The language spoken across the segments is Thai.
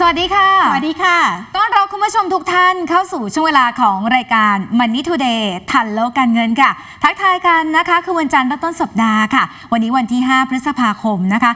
สวัสดีค่ะ สวัสดีค่ะ ต้อนรับคุณผู้ชมทุกท่านเข้าสู่ช่วงเวลาของรายการ Money Today ทันโลกการเงินค่ะ ทักทายกันนะคะ คือวันจันทร์เริ่มต้นสัปดาห์ค่ะ วันนี้วันที่ 5 พฤษภาคมนะคะ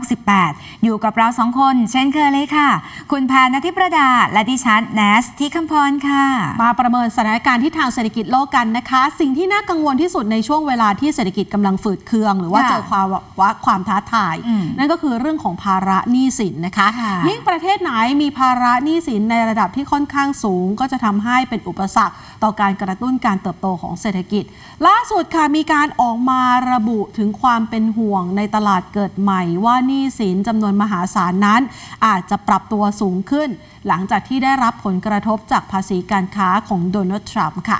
2568 อยู่กับเราสองคน เช่นเคยเลยค่ะ คุณแพนนทิประดา และดิฉันแนสที่คำพรค่ะ มาประเมินสถานการณ์ที่ทางเศรษฐกิจโลกกันนะคะ สิ่งที่น่ากังวลที่สุดในช่วงเวลาที่เศรษฐกิจกำลังฝืดเคือง หรือว่าค่ะเจอความว่าความท้าทายอืมนั่นก็คือเรื่องของภาระหนี้สินนะคะค่ะยิ่งประเทศไหนมีภาระหนี้สินในระดับที่ค่อนข้างสูง ก็จะทำให้เป็นอุปสรรคต่อการกระตุ้นการเติบโตของเศรษฐกิจ ล่าสุดค่ะมีการออกมาระบุถึงความเป็นห่วงในตลาดเกิดใหม่ว่าหนี้สินจำนวนมหาศาลนั้น อาจจะปรับตัวสูงขึ้น หลังจากที่ได้รับผลกระทบจากภาษีการค้าของโดนัลด์ทรัมป์ค่ะ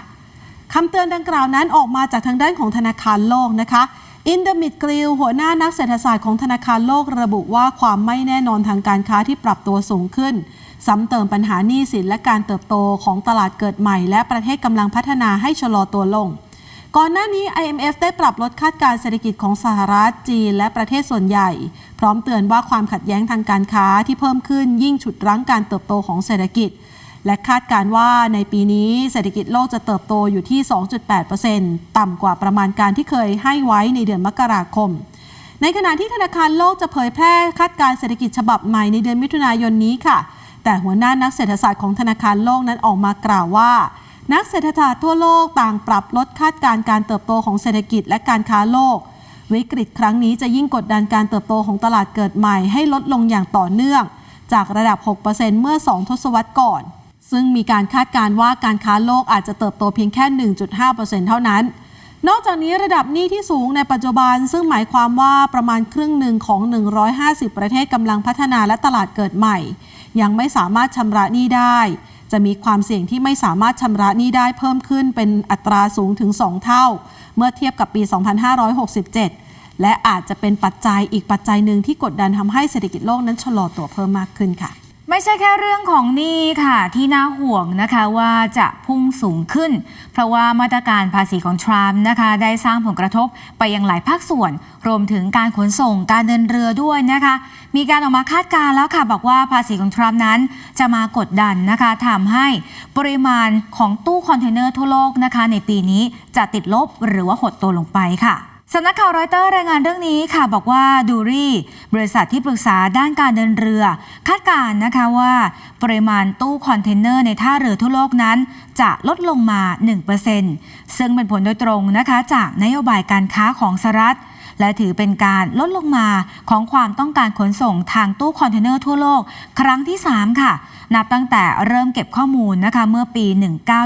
คำเตือนดังกล่าวนั้นออกมาจากทางด้านของธนาคารโลกนะคะ อินเดมิดกริลหัวหน้านักเศรษฐศาสตร์ของธนาคารโลกระบุว่าความไม่แน่นอนทางการค้าที่ปรับตัวสูงขึ้น ซ้ำเติมปัญหาหนี้สินและการเติบโตของตลาดเกิดใหม่ และประเทศกำลังพัฒนาให้ชะลอตัวลง ก่อนหน้านี้ IMF ได้ปรับลดคาดการณ์เศรษฐกิจของสหรัฐจีน และประเทศส่วนใหญ่ พร้อมเตือนว่าความขัดแย้งทางการค้าที่เพิ่มขึ้นยิ่งฉุดรั้งการเติบโตของเศรษฐกิจ และคาดการว่าในปีนี้เศรษฐกิจโลกจะเติบโตอยู่ที่ 2.8%ต่ำกว่าประมาณการที่เคยให้ไว้ในเดือนมกราคม ในขณะที่ธนาคารโลกจะเผยแพร่คาดการเศรษฐกิจฉบับใหม่ในเดือนมิถุนายนนี้ค่ะ แต่หัวหน้านักเศรษฐศาสตร์ของธนาคารโลกนั้นออกมากล่าวว่านักเศรษฐศาสตร์ทั่วโลกต่างปรับลดคาดการการเติบโตของเศรษฐกิจและการค้าโลก วิกฤตครั้งนี้จะยิ่งกดดันการเติบโตของตลาดเกิดใหม่ให้ลดลงอย่างต่อเนื่อง จากระดับ 6%เมื่อ 2 ทศวรรษก่อน ซึ่งมีการคาดการณ์ว่าการค้าโลกอาจจะเติบโตเพียงแค่ 1.5%เท่านั้น นอกจากนี้ระดับหนี้ที่สูงในปัจจุบัน ซึ่งหมายความว่าประมาณครึ่งหนึ่งของ 150 ประเทศกำลังพัฒนาและตลาดเกิดใหม่ ยังไม่สามารถชำระหนี้ได้ จะมีความเสี่ยงที่ไม่สามารถชำระหนี้ได้เพิ่มขึ้นเป็นอัตราสูงถึง 2 เท่า เมื่อเทียบกับปี 2567และอาจจะเป็นปัจจัยอีกปัจจัยหนึ่งที่กดดันทำให้เศรษฐกิจโลกนั้นชะลอตัวเพิ่มมากขึ้นค่ะ ไม่ใช่แค่เรื่องของหนี้ค่ะที่น่าห่วงนะคะว่าจะพุ่งสูงขึ้น เพราะว่ามาตรการภาษีของทรัมป์นะคะ ได้สร้างผลกระทบไปยังหลายภาคส่วน รวมถึงการขนส่งการเดินเรือด้วยนะคะ มีการออกมาคาดการณ์แล้วค่ะ บอกว่าภาษีของทรัมป์นั้นจะมากดดันนะคะทำให้ปริมาณของตู้คอนเทนเนอร์ทั่วโลกนะคะ ในปีนี้จะติดลบหรือว่าหดตัวลงไปค่ะ สำนักข่าวรอยเตอร์รายงานเรื่องนี้ค่ะ บอกว่าดูรี่ บริษัทที่ปรึกษาด้านการเดินเรือ คาดการณ์นะคะว่า ปริมาณตู้คอนเทนเนอร์ในท่าเรือทั่วโลกนั้น จะลดลงมา 1%ซึ่งเป็นผลโดยตรงนะคะจากนโยบายการค้าของสหรัฐ และถือเป็นการลดลงมาของความต้องการขนส่งทางตู้คอนเทนเนอร์ทั่วโลก ครั้งที่ 3 ค่ะ นับตั้งแต่เริ่มเก็บข้อมูลนะคะเมื่อปี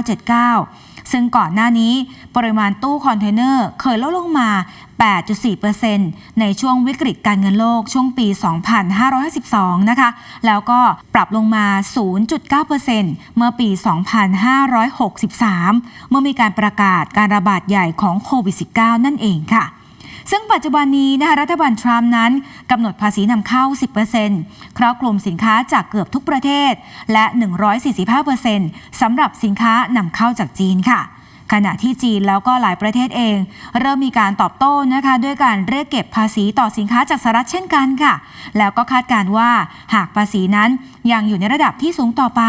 1979 ซึ่งก่อนหน้านี้ปริมาณตู้คอนเทนเนอร์เคยลดลงมา 8.4%ในช่วงวิกฤตการเงินโลกช่วงปี 2552 นะคะ แล้วก็ปรับลงมา 0.9%เมื่อปี 2563 เมื่อมีการประกาศการระบาดใหญ่ของโควิด -19 นั่นเองค่ะ ซึ่งปัจจุบันนี้นะคะรัฐบาลทรัมป์นั้นกำหนดภาษีนำเข้า 10%ครอบคลุมสินค้าจากเกือบทุกประเทศ และ 145%สำหรับสินค้านำเข้าจากจีนค่ะขณะที่จีนแล้วก็หลายประเทศเอง เริ่มมีการตอบโต้นะคะ ด้วยการเรียกเก็บภาษีต่อสินค้าจากสหรัฐเช่นกันค่ะ แล้วก็คาดการณ์ว่าหากภาษีนั้นยังอยู่ในระดับที่สูงต่อไป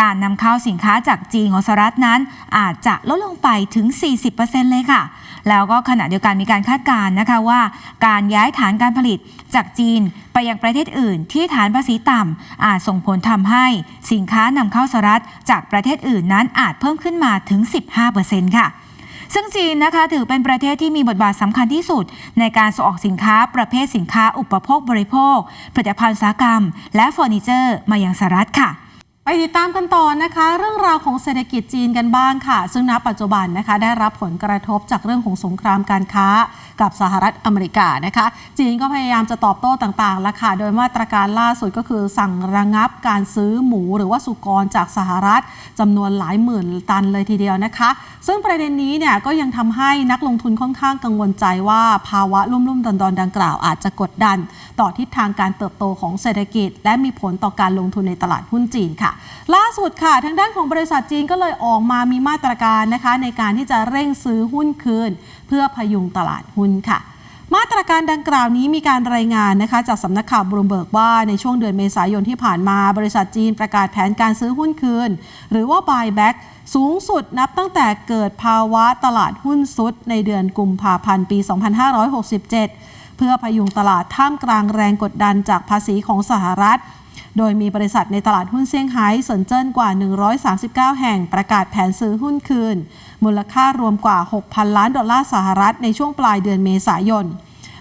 การนำเข้าสินค้าจากจีนของสหรัฐนั้น อาจจะลดลงไปถึง 40%เลยค่ะ แล้วก็ขณะเดียวกันมีการคาดการณ์นะคะว่า การย้ายฐานการผลิตจากจีนไปยังประเทศอื่น ที่ฐานภาษีต่ำอาจส่งผลทำให้สินค้านำเข้าสหรัฐ จากประเทศอื่นนั้นอาจเพิ่มขึ้นมาถึง 15%ค่ะซึ่งจีนนะคะถือเป็นประเทศที่มีบทบาทสำคัญที่สุด ในการส่งออกสินค้าประเภทสินค้าอุปโภคบริโภค ผลิตภัณฑ์อุตสาหกรรม และเฟอร์นิเจอร์มายังสหรัฐค่ะ ไปติดตามกันต่อนะคะ เรื่องราวของเศรษฐกิจจีนกันบ้างค่ะ ซึ่งณปัจจุบันนะคะได้รับผลกระทบจากเรื่องของสงครามการค้ากับสหรัฐอเมริกานะคะ จีนก็พยายามจะตอบโต้ต่างๆแล้วค่ะโดยมาตรการล่าสุดก็คือสั่งระงับการซื้อหมูหรือว่าสุกรจากสหรัฐจำนวนหลายหมื่นตันเลยทีเดียวนะคะ ซึ่งประเด็นนี้เนี่ยก็ยังทำให้นักลงทุนค่อนข้างกังวลใจว่าภาวะลุ่มๆดอนๆดังกล่าวอาจจะกดดัน ต่อทิศทางการเติบโตของเศรษฐกิจ และมีผลต่อการลงทุนในตลาดหุ้นจีนค่ะล่าสุดค่ะ ทางด้านของบริษัทจีนก็เลยออกมามีมาตรการนะคะ ในการที่จะเร่งซื้อหุ้นคืน เพื่อพยุงตลาดหุ้นค่ะ มาตรการดังกล่าวนี้มีการรายงานนะคะ จากสำนักข่าวบลูมเบิร์กว่าในช่วงเดือนเมษายนที่ผ่านมา บริษัทจีนประกาศแผนการซื้อหุ้นคืน หรือว่า buyback สูงสุดนับตั้งแต่เกิดภาวะตลาดหุ้นซุดในเดือนกุมภาพันธ์ปี 2567 เพื่อพยุงตลาดท่ามกลางแรงกดดันจากภาษีของสหรัฐ โดยมีบริษัทในตลาดหุ้นเซี่ยงไฮ้เซินเจิ้นกว่า 139 แห่งประกาศแผนซื้อหุ้นคืน มูลค่ารวมกว่า 6,000 ล้านดอลลาร์สหรัฐในช่วงปลายเดือนเมษายน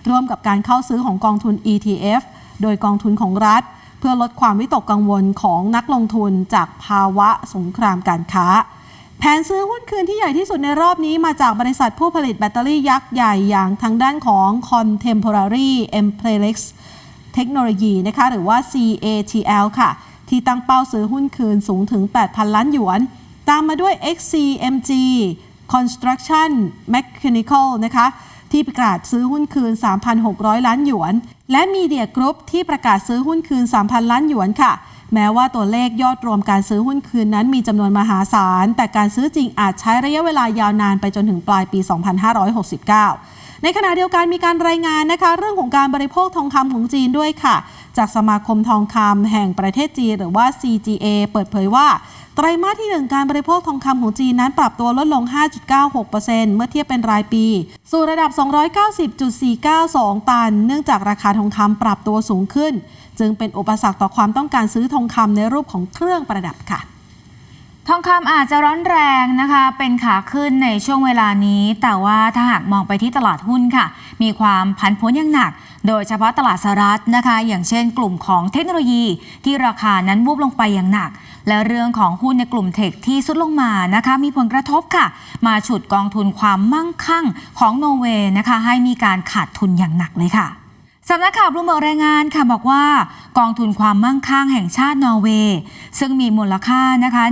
ร่วมกับการเข้าซื้อของกองทุน ETF โดยกองทุนของรัฐ เพื่อลดความวิตกกังวลของนักลงทุนจากภาวะสงครามการค้า แผนซื้อหุ้นคืนที่ใหญ่ที่สุดในรอบนี้มาจากบริษัทผู้ผลิตแบตเตอรี่ยักษ์ใหญ่อย่างทางด้านของ Contemporary Emplex เทคโนโลยีนะคะหรือว่า CATL ค่ะ ที่ตั้งเป้าซื้อหุ้นคืนสูงถึง 8,000 ล้านหยวน ตามมาด้วย XCMG Construction Mechanical นะคะที่ประกาศซื้อหุ้นคืน 3,600 ล้านหยวน และ Media Group ที่ประกาศซื้อหุ้นคืน 3,000 ล้านหยวนค่ะ แม้ว่าตัวเลขยอดรวมการซื้อหุ้นคืนนั้นมีจำนวนมหาศาล แต่การซื้อจริงอาจใช้ระยะเวลายาวนานไปจนถึงปลายปี 2569 ในขณะเดียวกันมีการรายงานนะคะเรื่องของการบริโภคทองคำของจีนด้วยค่ะ จากสมาคมทองคำแห่งประเทศจีนหรือว่า CGA เปิดเผยว่าไตรมาสที่ 1 การบริโภคทองคำของจีนนั้นปรับตัวลดลง 5.96%เมื่อเทียบเป็นรายปี สู่ระดับ 290.492 ตัน เนื่องจากราคาทองคำปรับตัวสูงขึ้น จึงเป็นอุปสรรคต่อความต้องการซื้อทองคำในรูปของเครื่องประดับค่ะ ทองคำอาจจะร้อนแรงนะคะ เป็นขาขึ้นในช่วงเวลานี้ แต่ว่าถ้าหากมองไปที่ตลาดหุ้นค่ะ มีความผันผวนอย่างหนัก โดยเฉพาะตลาดสหรัฐนะคะ อย่างเช่นกลุ่มของเทคโนโลยี ที่ราคานั้นวูบลงไปอย่างหนัก และเรื่องของหุ้นในกลุ่มเทคที่สุดลงมานะคะ มีผลกระทบค่ะ มาฉุดกองทุนความมั่งคั่งของโนเวย์นะคะ ให้มีการขาดทุนอย่างหนักเลยค่ะ สำนักข่าวบลูเบิร์กรายงานค่ะบอกว่ากองทุนความมั่งคั่งแห่งชาตินอร์เวย์ ซึ่งมีมูลค่านะคะ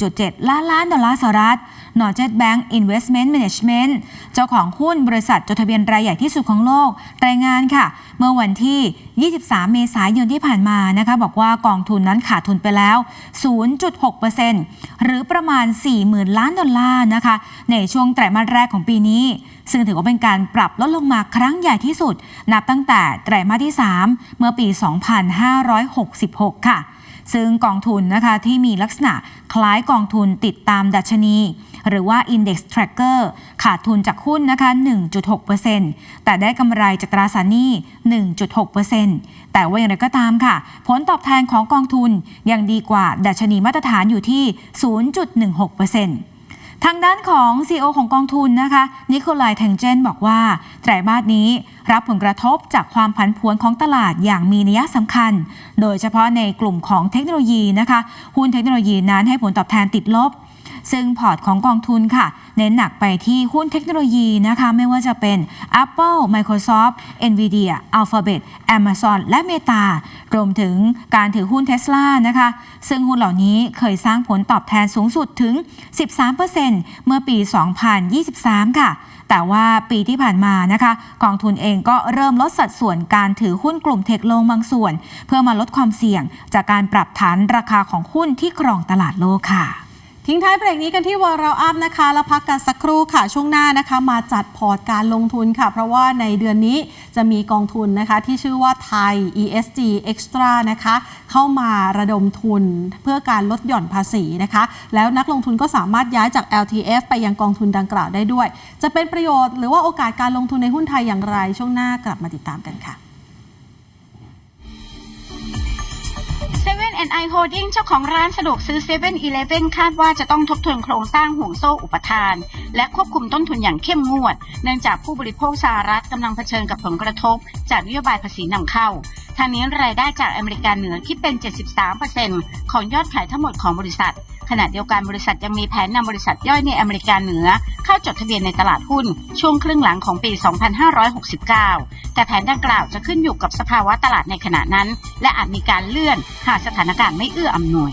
1.7 ล้านล้านดอลลาร์สหรัฐ Norges Bank Investment Management เจ้าของหุ้นบริษัทจดทะเบียนรายใหญ่ที่สุดของโลก รายงานค่ะ เมื่อวันที่ 23 เมษายนที่ผ่านมานะคะบอกว่ากองทุนนั้นขาดทุนไปแล้ว 0.6%หรือประมาณ 40,000 ล้านดอลลาร์นะคะ ในช่วงไตรมาสแรกของปีนี้ ซึ่งถือว่าเป็นการปรับลดลงมาครั้งใหญ่ที่สุด นับตั้งแต่ไตรมาสที่ 3 เมื่อปี 2566 ค่ะ ซึ่งกองทุนนะคะที่มีลักษณะคล้ายกองทุนติดตามดัชนี หรือว่า Index Tracker ขาดทุนจากหุ้นนะคะ 1.6%แต่ได้กำไรจากตราสารหนี้ 1.6%แต่ว่าอย่างไรก็ตามค่ะ ผลตอบแทนของกองทุนยังดีกว่าดัชนีมาตรฐานอยู่ที่ 0.16% ทางด้านของ CEO ของกองทุนนะคะนิโคลายแทงเจนบอกว่าไตรมาสนี้รับผลกระทบจากความผันผวนของตลาดอย่างมีนัยสำคัญ โดยเฉพาะในกลุ่มของเทคโนโลยีนะคะ หุ้นเทคโนโลยีนั้นให้ผลตอบแทนติดลบ ซึ่งพอร์ตของกองทุนค่ะ เน้นหนักไปที่หุ้นเทคโนโลยีนะคะไม่ว่าจะเป็น Apple Microsoft Nvidia Alphabet Amazon และ Meta รวมถึงการถือหุ้น Tesla นะคะ ซึ่งหุ้นเหล่านี้เคยสร้างผลตอบแทนสูงสุดถึง 13%เมื่อปี 2023 ค่ะ แต่ว่าปีที่ผ่านมานะคะกองทุนเองก็เริ่มลดสัดส่วนการถือหุ้นกลุ่มเทคโลงบางส่วน เพื่อมาลดความเสี่ยงจากการปรับฐานราคาของหุ้นที่ครองตลาดโลกค่ะ ทิ้งท้ายเบรกนี้กันที่วอร์อัพนะคะ แล้วพักกันสักครู่ค่ะ ช่วงหน้านะคะ มาจัดพอร์ตการลงทุนค่ะ เพราะว่าในเดือนนี้จะมีกองทุนนะคะ ที่ชื่อว่าไทย ESG Extra นะคะ เข้ามาระดมทุนเพื่อการลดหย่อนภาษีนะคะ แล้วนักลงทุนก็สามารถย้ายจาก LTF ไปยังกองทุนดังกล่าวได้ด้วย จะเป็นประโยชน์หรือว่าโอกาสการลงทุนในหุ้นไทยอย่างไร ช่วงหน้ากลับมาติดตามกันค่ะ 7 I Holding เจ้าของร้านสะดวกซื้อ7 e เ e ่ e อคาดว่าจะต้องทบทวนโครงสร้างห่วงโซ่อุปทาน และควบคุมต้นทุนอย่างเข้มงวด เนื่องจากผู้บริโภคสหรัฐกำลังเผชิญกับผลกระทบ จากนโยบายภาษีนำเข้า ทางนี้รายได้จากอเมริกาเหนือคิดเป็น 73%ของยอดขายทั้งหมดของบริษัท ขณะเดียวกันบริษัทยังมีแผนนำบริษัทย่อยในอเมริกาเหนือ เข้าจดทะเบียนในตลาดหุ้น ช่วงครึ่งหลังของปี 2569 แต่แผนดังกล่าวจะขึ้นอยู่กับสภาวะตลาดในขณะนั้น และอาจมีการเลื่อนหากสถานการณ์ไม่เอื้ออำนวย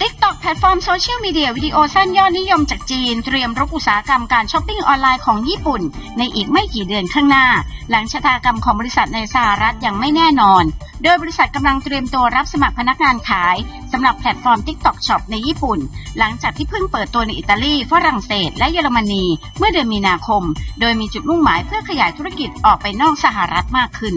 TikTok แพลตฟอร์มโซเชียลมีเดียวิดีโอสั้นยอดนิยมจากจีน เตรียมรุกอุตสาหกรรมการช้อปปิ้งออนไลน์ของญี่ปุ่น ในอีกไม่กี่เดือนข้างหน้า หลังชะตากรรมของบริษัทในสหรัฐยังไม่แน่นอน โดยบริษัทกำลังเตรียมตัวรับสมัครพนักงานขายสำหรับแพลตฟอร์ม TikTok Shop ในญี่ปุ่น หลังจากที่เพิ่งเปิดตัวในอิตาลีฝรั่งเศส และเยอรมนี เมื่อเดือนมีนาคม โดยมีจุดมุ่งหมายเพื่อขยายธุรกิจออกไปนอกสหรัฐมากขึ้น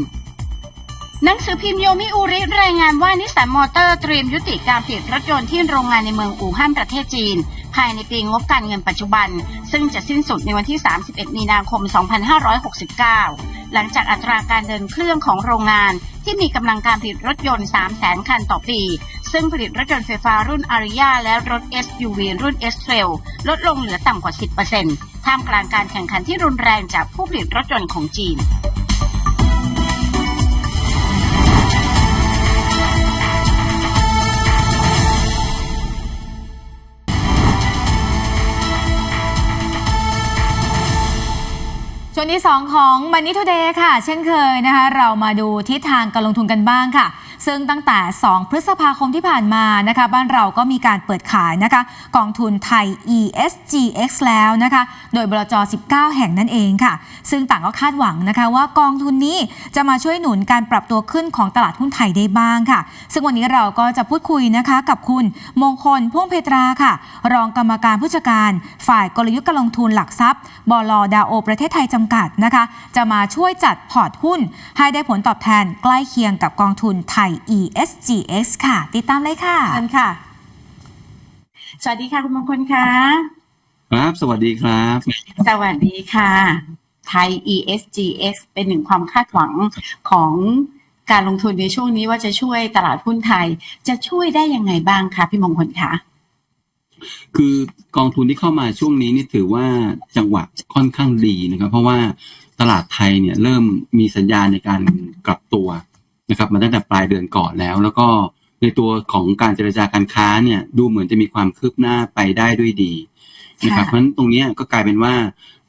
หนังสือพิมพ์โยมิอุริรายงานว่านิสสันมอเตอร์เตรียมยุติการผลิตรถยนต์ที่โรงงานในเมืองอู่ฮั่นประเทศจีน ภายในปีงบการเงินปัจจุบัน ซึ่งจะสิ้นสุดในวันที่ 31 มีนาคม 2569 หลังจากอัตราการเดินเครื่องของโรงงานที่มีกำลังการผลิตรถยนต์ 300,000 คันต่อปี ซึ่งผลิตรถยนต์ไฟฟ้ารุ่นอาริยาและรถ SUV รุ่น S Trail ลดลงเหลือต่ำกว่า 10%ท่ามกลางการแข่งขันที่รุนแรงจากผู้ผลิตรถยนต์ของจีน ช่วนที่ 2 ของ Money Today ค่ะ เช่นเคยนะคะ เรามาดูทิศทางการลงทุนกันบ้างค่ะ ซึ่งตั้งแต่ 2 พฤษภาคมที่ผ่านมานะคะบ้านเราก็มีการเปิดขายนะคะกองทุนไทย ESGX แล้วนะคะโดยบลจ 19 แห่งนั่นเองค่ะ ซึ่งต่างก็คาดหวังนะคะว่ากองทุนนี้จะมาช่วยหนุนการปรับตัวขึ้นของตลาดหุ้นไทยได้บ้างค่ะ ซึ่งวันนี้เราก็จะพูดคุยนะคะกับคุณมงคลพ่วงเพตราค่ะ รองกรรมการผู้จัดการ ฝ่ายกลยุทธ์การลงทุนหลักทรัพย์บลดาโอ ประเทศไทยจำกัดนะคะ จะมาช่วยจัดพอร์ตหุ้น ให้ได้ผลตอบแทนใกล้เคียงกับกองทุนไทย ESGX ค่ะ ติดตามเลยค่ะเชิญค่ะ สวัสดีค่ะคุณมงคลค่ะ ครับ สวัสดีครับ สวัสดีค่ะ ไทย ESGX เป็นหนึ่งความคาดหวังของการลงทุนในช่วงนี้ว่าจะช่วยตลาดหุ้นไทย จะช่วยได้ยังไงบ้างคะพี่มงคลคะคือกองทุนที่เข้ามาช่วงนี้นี่ถือว่าจังหวะค่อนข้างดีนะครับ เพราะว่าตลาดไทยเนี่ยเริ่มมีสัญญาณในการกลับตัว นะครับมาตั้งแต่ปลายเดือนก่อนแล้ว แล้วก็ในตัวของการเจรจาการค้าเนี่ยดูเหมือนจะมีความคืบหน้าไปได้ด้วยดีนะครับค่ะเพราะฉะนั้นตรงเนี้ยก็กลายเป็นว่า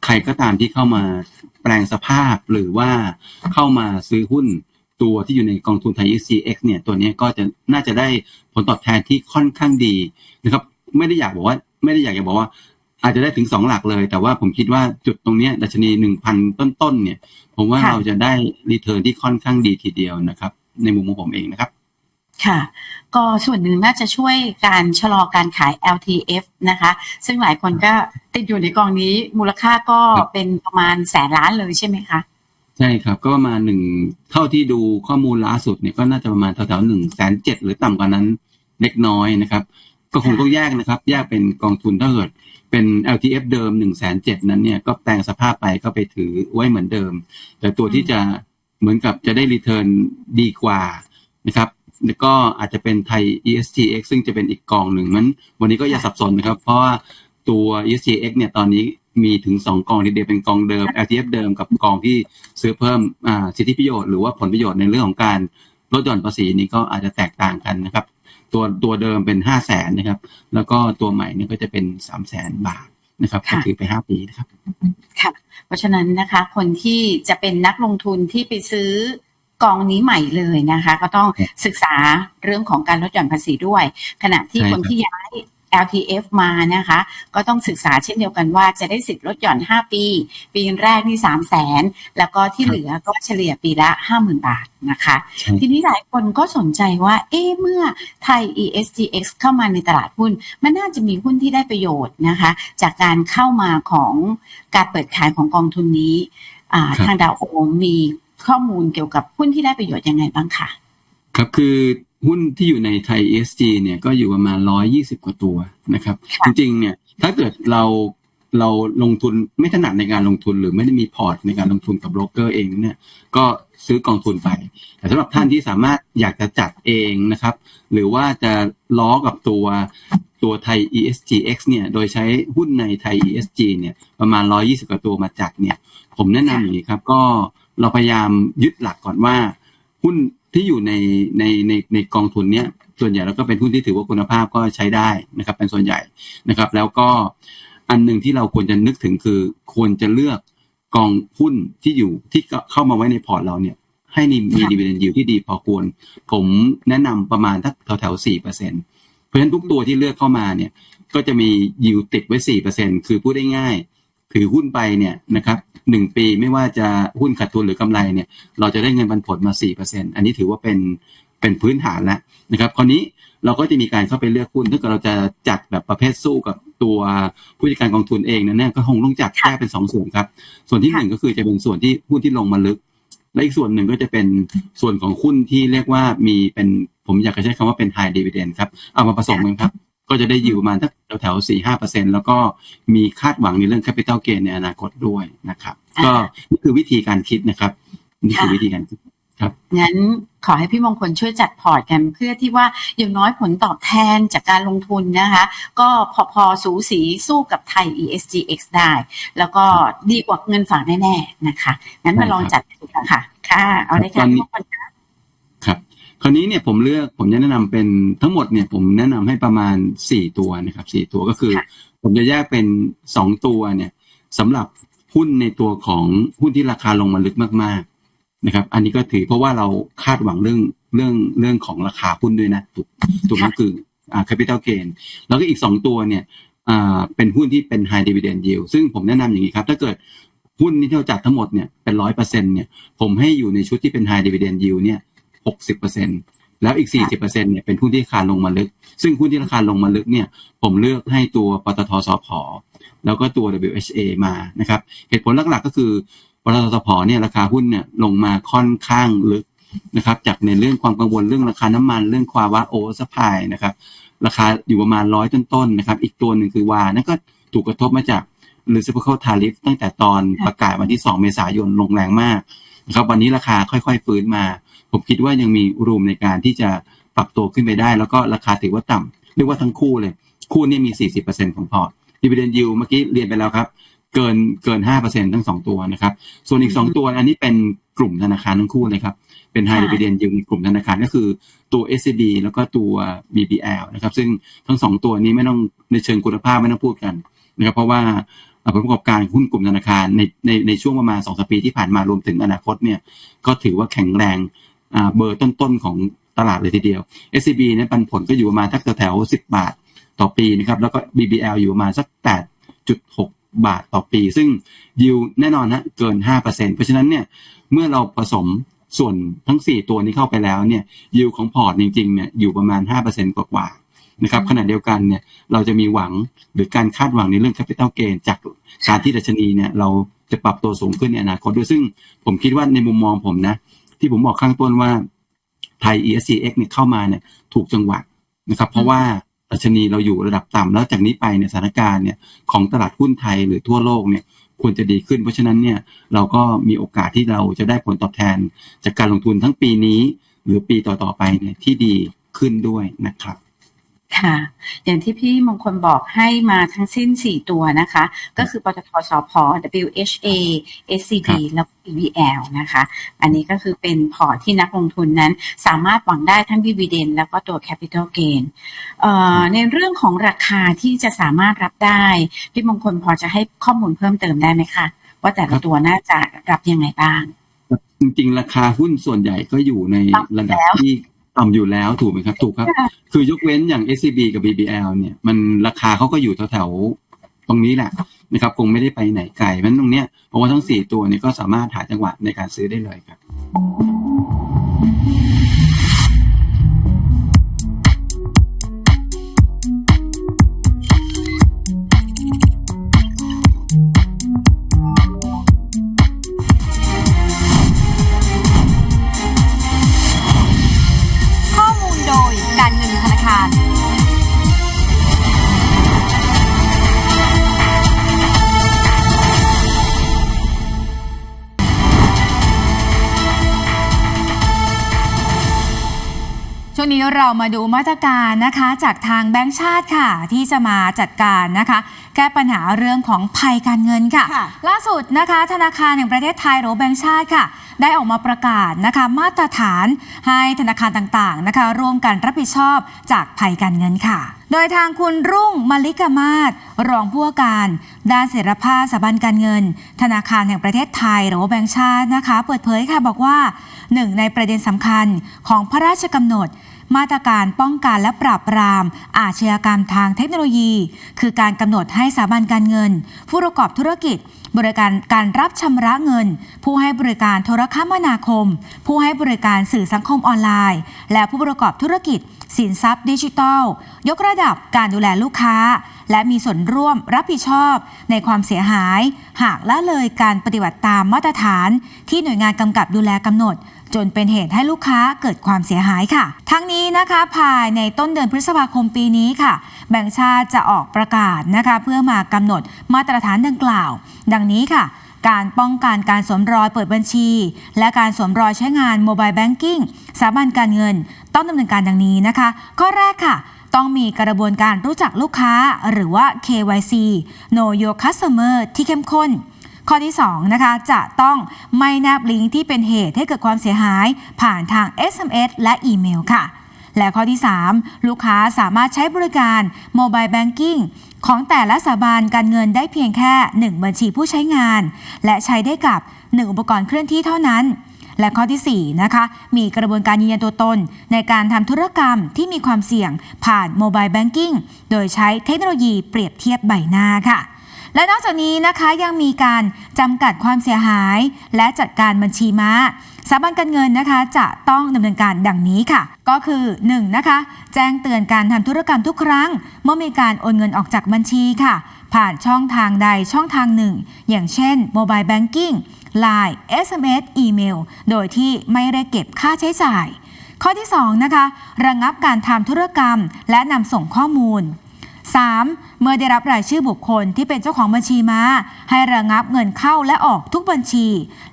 ใครก็ตามที่เข้ามาแปลงสภาพหรือว่าเข้ามาซื้อหุ้นตัวที่อยู่ในกองทุนไทย ECX เนี่ยตัวเนี้ยก็จะน่าจะได้ผลตอบแทนที่ค่อนข้างดีนะครับ ไม่ได้อยากบอกว่า ไม่ได้อยากจะบอกว่า อาจจะได้ถึงสองหลักเลย แต่ว่าผมคิดว่าจุดตรงเนี้ยดัชนีหนึ่งพันต้นๆเนี่ย ผมว่าค่ะเราจะได้รีเทิร์นที่ค่อนข้างดีทีเดียวนะครับ ในมุมของผมเองนะครับ ค่ะ ก็ส่วนหนึ่งน่าจะช่วยการชะลอการขาย LTF นะคะ ซึ่งหลายคนก็ติดอยู่ในกองนี้มูลค่าก็ครับเป็นประมาณแสนล้านเลยใช่ไหมคะใช่ครับ ก็ประมาณหนึ่งเท่าที่ดูข้อมูลล่าสุดเนี่ยก็น่าจะประมาณแถวๆหนึ่งแสนเจ็ดหรือต่ำกว่านั้นเล็กน้อยนะครับ ก็คงต้องแยกนะครับ แยกเป็นกองทุนถ้าเกิด เป็น LTF เดิมหนึ่งแสนเนั้นเนี่ยก็แปลงสภาพไปก็ไปถือไว้เหมือนเดิม แต่ตัวที่จะเหมือนกับจะได้รีเทิร์นดีกว่านะครับแล้วก็อาจจะเป็นไทย ESTX ซึ่งจะเป็นอีกกองหนึ่งมันวันนี้ก็อย่าสับสนนะครับ เพราะว่าตัว ESTX เนี่ยตอนนี้มีถึงสองกองทีเดียวเป็นกองเดิม LTF เดิมกับกองที่ซื้อเพิ่มสิทธิประโยชน์หรือว่าผลประโยชน์ในเรื่องของการลดหย่อนภาษีนี้ก็อาจจะแตกต่างกันนะครับ ตัวตัวเดิมเป็นห้าแสนนะครับ แล้วก็ตัวใหม่เนี่ยก็จะเป็นสามแสนบาทนะครับก็ค่ะถือไปห้าปีนะครับค่ะ เพราะฉะนั้นนะคะ คนที่จะเป็นนักลงทุนที่ไปซื้อกองนี้ใหม่เลยนะคะ ก็ต้องศึกษาเรื่องของการลดหย่อนภาษีด้วย ขณะที่ใช่คนที่ย้าย LTF มานะคะ ก็ต้องศึกษาเช่นเดียวกันว่าจะได้สิทธิ์ลดหย่อน 5 ปี ปีแรกนี่ 3 0 0แสนแล้วก็ที่เหลือก็เฉลี่ยปีละ 50,000 บาทนะคะใช่ทีนี้หลายคนก็สนใจว่า เอ๊ะเมื่อไทย ESGX เข้ามาในตลาดหุ้น มันน่าจะมีหุ้นที่ได้ประโยชน์นะคะ จากการเข้ามาของการเปิดขายของกองทุนนี้อ่าครับทางดาวโอมมีข้อมูลเกี่ยวกับหุ้นที่ได้ประโยชน์ยังไงบ้างคะครับคือ หุ้นที่อยู่ในไทย ESG เนี่ยก็อยู่ประมาณร้อยี่สิบกว่าตัวนะครับค่ะจริงๆ เนี่ยถ้าเกิดเราเราลงทุนไม่ถนัดในการลงทุนหรือไม่ได้มีพอร์ตในการลงทุนกับโบรกเกอร์เองเนี่ยก็ซื้อกองทุนไป แต่สำหรับท่านที่สามารถอยากจะจัดเองนะครับ หรือว่าจะล้อกับตัวตัวไทย ESGX เนี่ยโดยใช้หุ้นในไทย ESG เนี่ยประมาณ 120 กว่าตัวมาจัดเนี่ย ผมแนะนำอย่างนี้ครับ ก็เราพยายามยึดหลักก่อนว่าหุ้น ที่อยู่ในในในในกองทุนเนี้ยส่วนใหญ่แล้วก็เป็นหุ้นที่ถือว่าคุณภาพก็ใช้ได้นะครับ เป็นส่วนใหญ่นะครับ แล้วก็อันหนึ่งที่เราควรจะนึกถึงคือควรจะเลือกกองหุ้นที่อยู่ที่เข้ามาไว้ในพอร์ตเราเนี่ย ให้มีดีเวเดนยิวที่ดีพอควร ผมแนะนำประมาณทักแถวแถวสี่เปอร์เซ็นตเพราะฉะนั้นทุกตัวที่เลือกเข้ามาเนี่ย ก็จะมียิวติดไว้สี่เปอร์เซ็นคือพูดได้ง่าย ถือหุ้นไปเนี่ยนะครับหนึ่งปีไม่ว่าจะหุ้นขาดทุนหรือกำไรเนี่ยเราจะได้เงินปันผลมาสี่เปอร์เซ็นอันนี้ถือว่าเป็นเป็นพื้นฐานแล้วนะครับคราวนี้เราก็จะมีการเข้าไปเลือกหุ้นถ้าเกิดเราจะจัดแบบประเภทสู้กับตัวผู้จัดการกองทุนเองนะเนี่ยก็คงต้องจัดแยกเป็นสองส่วนครับ ส่วนที่หนึ่งก็คือจะเป็นส่วนที่หุ้นที่ลงมาลึก และอีกส่วนหนึ่งก็จะเป็นส่วนของหุ้นที่เรียกว่ามีเป็นผมอยากจะใช้คำว่าเป็น high dividend ครับเอามาผสมกันครับ ก็จะได้อยู่ประมาณสักแถวๆสี่ห้าเปอร์เซ็นแล้วก็มีคาดหวังในเรื่อง capital gain ในอนาคตด้วยนะครับอ่าก็นี่คือวิธีการคิดนะครับ นี่คือค่ะวิธีการคิดงั้นขอให้พี่มงคลช่วยจัดพอร์ตกันเพื่อที่ว่าอย่างน้อยผลตอบแทนจากการลงทุนนะคะ ก็พอพอสูสีสู้กับไทย ESGX ได้ แล้วก็ดีกว่าเงินฝากแน่ๆนะคะ งั้นมาลองจัดดูกันค่ะ ค่ะ เอาเลยค่ะพี่มงคลค่ะ ครับคราวนี้เนี่ยผมเลือกผมจะแนะนำเป็นทั้งหมดเนี่ยผมแนะนำให้ประมาณสี่ตัวนะครับสี่ตัวก็คือค่ะผมจะแยกเป็นสองตัวเนี่ยสำหรับหุ้นในตัวของหุ้นที่ราคาลงมาลึกมากๆนะครับ อันนี้ก็ถือเพราะว่าเราคาดหวังเรื่องเรื่องเรื่องของราคาหุ้นด้วยนะถูกถูกไหมคืออ่า capital gain แล้วก็อีกสองตัวเนี่ยอ่าเป็นหุ้นที่เป็น high dividend yield ซึ่งผมแนะนำอย่างนี้ครับ ถ้าเกิดหุ้นที่เราจัดทั้งหมดเนี่ยเป็นร้อยเปอร์เซ็นเนี่ยผมให้อยู่ในชุดที่เป็น high dividend yield เนี่ย หกสิบเปอร์เซ็นแล้วอีกสี่สิบเปอร์เซ็นเนี่ยเป็นหุ้นที่ราคาลงมาลึก ซึ่งหุ้นที่ราคาลงมาลึกเนี่ยผมเลือกให้ตัวปตทสพแล้วก็ตัว WHA มานะครับเหตุผลหลักๆก็คือปตทสพเนี่ยราคาหุ้นเนี่ยลงมาค่อนข้างลึกนะครับจากในเรื่องความกังวลเรื่องราคาน้ำมันเรื่องความว่าโอเวอร์สปายนะครับราคาอยู่ประมาณร้อยต้นๆนะครับอีกตัวหนึ่งคือวานั่นก็ถูกกระทบมาจาก reciprocal tariff ตั้งแต่ตอนประกาศวันที่ 2 เมษายนลงแรงมากนะครับวันนี้ราคาค่อยๆฟื้นมา ผมคิดว่ายังมีรูมในการที่จะปรับตัวขึ้นไปได้ แล้วก็ราคาถือว่าต่ำเรียกว่าทั้งคู่เลย คู่นี้มี 40%ของพอร์ต dividend yield เมื่อกี้เรียนไปแล้วครับ เกินเกิน 5%ทั้งสองตัวนะครับ ส่วนอีก 2 ตัวอันนี้เป็นกลุ่มธนาคารทั้งคู่เลยครับ เป็น high ค่ะ dividend yield ในกลุ่มธนาคารก็คือตัว SCB แล้วก็ตัว BBL นะครับ ซึ่งทั้งสองตัวนี้ไม่ต้องในเชิงคุณภาพไม่ต้องพูดกันนะครับ เพราะว่าผลประกอบการหุ้นกลุ่มธนาคารในในในช่วงประมาณ2สัปปีที่ผ่านมารวมถึงอนาคตเนี่ยก็ถือว่าแข็งแรง เบอร์ต้นๆของตลาดเลยทีเดียว SCB เนี่ยปันผลก็อยู่ประมาณทักแถวๆ10 บาทต่อปีนะครับ แล้วก็ BBL อยู่ประมาณสัก 8.6 บาทต่อปี ซึ่งยิวแน่นอนฮะเกิน 5%เพราะฉะนั้นเนี่ยเมื่อเราผสมส่วนทั้ง 4 ตัวนี้เข้าไปแล้วเนี่ยยิวของพอร์ตจริงๆเนี่ยอยู่ประมาณ 5%กว่าๆนะครับขณะเดียวกันเนี่ยเราจะมีหวังหรือการคาดหวังในเรื่อง capital gain จากการที่ดัชนีเนี่ยเราจะปรับตัวสูงขึ้นในอนาคตด้วยซึ่งผมคิดว่าในมุมมองผมนะ ที่ผมบอกข้างต้นว่าไทย ESCX เนี่ยเข้ามาเนี่ยถูกจังหวะนะครับ เพราะว่าดัชนีเราอยู่ระดับต่ำแล้วจากนี้ไปเนี่ยสถานการณ์เนี่ยของตลาดหุ้นไทยหรือทั่วโลกเนี่ยควรจะดีขึ้น เพราะฉะนั้นเนี่ยเราก็มีโอกาสที่เราจะได้ผลตอบแทน จากการลงทุนทั้งปีนี้ หรือปีต่อๆไปเนี่ยที่ดีขึ้นด้วยนะครับ ค่ะ อย่างที่พี่มงคลบอกให้มาทั้งสิ้น 4 ตัวนะคะ ก็คือปตทสพ WHA SCB ครับแล้วก็ BBL นะคะ อันนี้ก็คือเป็นพอร์ตที่นักลงทุนนั้น สามารถหวังได้ทั้ง dividend แล้วก็ตัว capital gain เอ่อในเรื่องของราคาที่จะสามารถรับได้ พี่มงคลพอจะให้ข้อมูลเพิ่มเติมได้ไหมคะ ว่าแต่ละตัวน่าจะรับยังไงบ้าง จริงๆ ราคาหุ้นส่วนใหญ่ก็อยู่ในต่ำระดับแล้วที่ ต่ำอยู่แล้วถูกไหมครับ ถูกครับ คือยกเว้นอย่าง SCB กับ BBL เนี่ยมันราคาเขาก็อยู่แถวๆตรงนี้แหละนะครับ คงไม่ได้ไปไหนไกลเพราะฉะนั้นตรงเนี้ยเพราะว่าทั้ง4ตัวเนี่ยก็สามารถหาจังหวะในการซื้อได้เลยครับ มาดูมาตรการนะคะจากทางแบงก์ชาติค่ะ ที่จะมาจัดการนะคะ แก้ปัญหาเรื่องของภัยการเงินค่ะค่ะล่าสุดนะคะ ธนาคารแห่งประเทศไทยหรือแบงก์ชาติค่ะ ได้ออกมาประกาศนะคะ มาตรฐานให้ธนาคารต่างๆนะคะ ร่วมกันรับผิดชอบจากภัยการเงินค่ะโดยทางคุณรุ่งมาลิกามาศรองผู้ว่าการ ด้านเสถียรภาพสถาบันการเงิน ธนาคารแห่งประเทศไทย หรือว่าแบงก์ชาตินะคะ เปิดเผยค่ะบอกว่าหนึ่งในประเด็นสำคัญของพระราชกำหนด มาตรการป้องกันและปราบปราม อาชญากรรมทางเทคโนโลยี คือการกำหนดให้สถาบันการเงิน ผู้ประกอบธุรกิจ บริการการรับชำระเงิน ผู้ให้บริการโทรคมนาคม ผู้ให้บริการสื่อสังคมออนไลน์ และผู้ประกอบธุรกิจ สินทรัพย์ดิจิทัล ยกระดับการดูแลลูกค้า และมีส่วนร่วมรับผิดชอบในความเสียหาย หากละเลยการปฏิบัติตามมาตรฐาน ที่หน่วยงานกำกับดูแลกำหนด จนเป็นเหตุให้ลูกค้าเกิดความเสียหายค่ะ ทั้งนี้นะคะภายในต้นเดือนพฤษภาคมปีนี้ค่ะ แบงก์ชาติจะออกประกาศนะคะ เพื่อมากำหนดมาตรฐานดังกล่าว ดังนี้ค่ะ การป้องกันการสวมรอยเปิดบัญชี และการสวมรอยใช้งานโมบายแบงกิ้งสถาบันการเงิน ต้องดำเนินการดังนี้นะคะ ข้อแรกค่ะต้องมีกระบวนการรู้จักลูกค้าหรือว่า KYC Know Your Customer ที่เข้มข้น ข้อที่2นะคะจะต้องไม่แนบลิงก์ที่เป็นเหตุให้เกิดความเสียหายผ่านทาง SMS และอีเมลค่ะ และข้อที่ 3 ลูกค้าสามารถใช้บริการ Mobile Banking ของแต่ละสถาบันการเงินได้เพียงแค่ 1 บัญชีผู้ใช้งาน และใช้ได้กับ 1 อุปกรณ์เคลื่อนที่เท่านั้นและข้อทีสี่4 นะคะ มีกระบวนการยืนยันตัวตน ในการทำธุรกรรมที่มีความเสี่ยงผ่าน Mobile Banking โดยใช้เทคโนโลยีเปรียบเทียบใบหน้าค่ะ และนอกจากนี้นะคะยังมีการจำกัดความเสียหาย และจัดการบัญชีม้าสถาบันการเงินนะคะจะต้องดำเนินการดังนี้ค่ะ ก็คือ 1. นะคะ แจ้งเตือนการทำธุรกรรมทุกครั้ง เมื่อมีการโอนเงินออกจากบัญชีค่ะ ผ่านช่องทางใดช่องทางหนึ่ง อย่างเช่น Mobile Banking Line SMS อีเมลโดยที่ไม่ได้เก็บค่าใช้จ่าย ข้อที่ 2 นะคะ ระงับการทำธุรกรรมและนำส่งข้อมูล 3. เมื่อได้รับรายชื่อบุคคลที่เป็นเจ้าของบัญชีมา ให้ระงับเงินเข้าและออกทุกบัญชี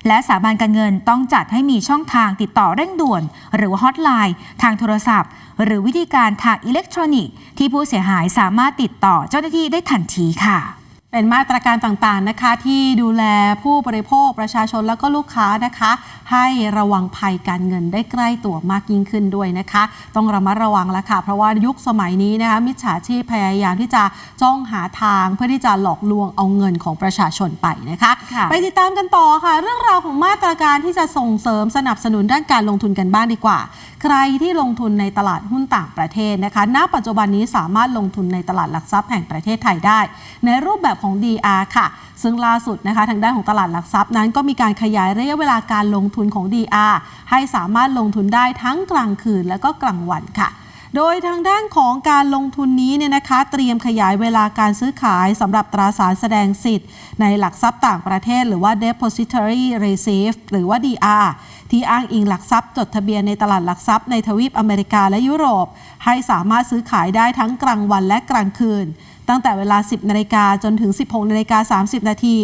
และสถาบันการเงินต้องจัดให้มีช่องทางติดต่อเร่งด่วน หรือฮอตไลน์ทางโทรศัพท์ หรือวิธีการทางอิเล็กทรอนิกส์ ที่ผู้เสียหายสามารถติดต่อเจ้าหน้าที่ได้ทันทีค่ะ เป็นมาตรการต่างๆนะคะ ที่ดูแลผู้บริโภคประชาชนแล้วก็ลูกค้านะคะ ให้ระวังภัยการเงินได้ใกล้ตัวมากยิ่งขึ้นด้วยนะคะ ต้องระมัดระวังแล้วค่ะ เพราะว่ายุคสมัยนี้นะคะมิจฉาชีพพยายามที่จะจ้องหาทางเพื่อที่จะหลอกลวงเอาเงินของประชาชนไปนะคะค่ะไปติดตามกันต่อค่ะ เรื่องราวของมาตรการที่จะส่งเสริมสนับสนุนด้านการลงทุนกันบ้างดีกว่า ใครที่ลงทุนในตลาดหุ้นต่างประเทศนะคะ ณ ปัจจุบันนี้สามารถลงทุนในตลาดหลักทรัพย์แห่งประเทศไทยได้ ในรูปแบบของ DR ค่ะ ซึ่งล่าสุดนะคะทางด้านของตลาดหลักทรัพย์นั้นก็มีการขยายระยะเวลาการลงทุนของ DR ให้สามารถลงทุนได้ทั้งกลางคืนและก็กลางวันค่ะโดยทางด้านของการลงทุนนี้เนี่ยนะคะ เตรียมขยายเวลาการซื้อขายสำหรับตราสารแสดงสิทธิ์ ในหลักทรัพย์ต่างประเทศ หรือว่า depository receipt หรือว่า DR ที่อ้างอิงหลักทรัพย์จดทะเบียนในตลาดหลักทรัพย์ในทวีปอเมริกาและยุโรป ให้สามารถซื้อขายได้ทั้งกลางวันและกลางคืน ตั้งแต่เวลา 10 นาฬิกาจนถึง 16 นาฬิกา 30 นาที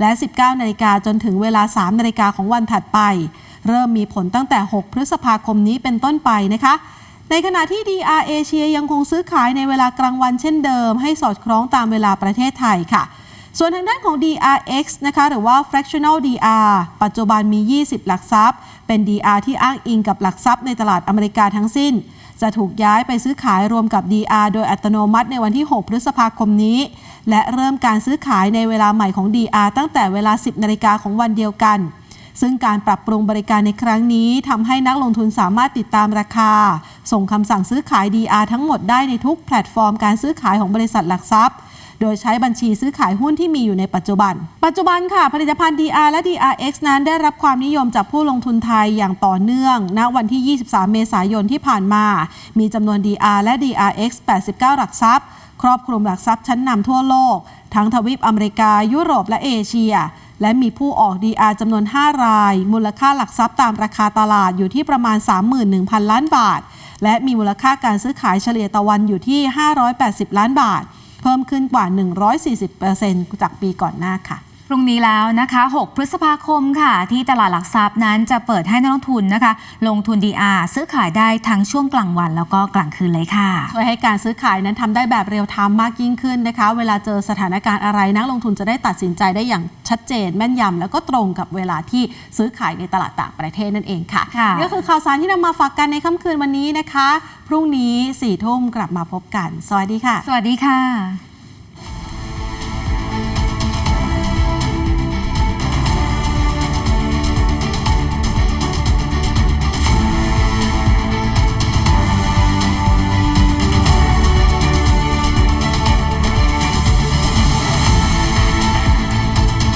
และ 19 นาฬิกาจนถึงเวลา 3 นาฬิกาของวันถัดไป เริ่มมีผลตั้งแต่ 6 พฤษภาคมนี้เป็นต้นไปนะคะ ในขณะที่ DR เอเชียยังคงซื้อขายในเวลากลางวันเช่นเดิม ให้สอดคล้องตามเวลาประเทศไทยค่ะส่วนทางด้านของ DRX นะคะหรือว่า fractional DR ปัจจุบันมี 20 หลักทรัพย์ เป็น DR ที่อ้างอิงกับหลักทรัพย์ในตลาดอเมริกาทั้งสิ้น จะถูกย้ายไปซื้อขายรวมกับ DR โดยอัตโนมัติในวันที่ 6 พฤษภาคมนี้ และเริ่มการซื้อขายในเวลาใหม่ของ DR ตั้งแต่เวลา 10 นาฬิกาของวันเดียวกัน ซึ่งการปรับปรุงบริการในครั้งนี้ทำให้นักลงทุนสามารถติดตามราคา ส่งคำสั่งซื้อขาย DR ทั้งหมดได้ในทุกแพลตฟอร์มการซื้อขายของบริษัทหลักทรัพย์ โดยใช้บัญชีซื้อขายหุ้นที่มีอยู่ในปัจจุบัน ปัจจุบันค่ะ ผลิตภัณฑ์ DR และ DRX นั้นได้รับความนิยมจากผู้ลงทุนไทยอย่างต่อเนื่อง ณ วันที่ 23 เมษายนที่ผ่านมา มีจำนวน DR และ DRX 89 หลักทรัพย์ ครอบคลุมหลักทรัพย์ชั้นนำทั่วโลก ทั้งทวีปอเมริกา ยุโรป และเอเชียและมีผู้ออก DR จำนวน 5 ราย มูลค่าหลักทรัพย์ตามราคาตลาดอยู่ที่ประมาณ 31,000 ล้านบาท และมีมูลค่าการซื้อขายเฉลี่ยต่อวันอยู่ที่ 580 ล้านบาท เพิ่มขึ้นกว่า 140%จากปีก่อนหน้าค่ะ พรุ่งนี้แล้วนะคะ 6 พฤษภาคมค่ะ ที่ตลาดหลักทรัพย์นั้นจะเปิดให้นักลงทุนนะคะ ลงทุน DR ซื้อขายได้ทั้งช่วงกลางวันแล้วก็กลางคืนเลยค่ะ ช่วยให้การซื้อขายนั้นทำได้แบบเรียลไทม์มากยิ่งขึ้นนะคะ เวลาเจอสถานการณ์อะไรนักลงทุนจะได้ตัดสินใจได้อย่างชัดเจน แม่นยำแล้วก็ตรงกับเวลาที่ซื้อขายในตลาดต่างประเทศนั่นเองค่ะค่ะนี่ก็คือข่าวสารที่นำมาฝากกันในค่ำคืนวันนี้นะคะ พรุ่งนี้4ี่ทุ่มกลับมาพบกัน สวัสดีค่ะ สวัสดีค่ะ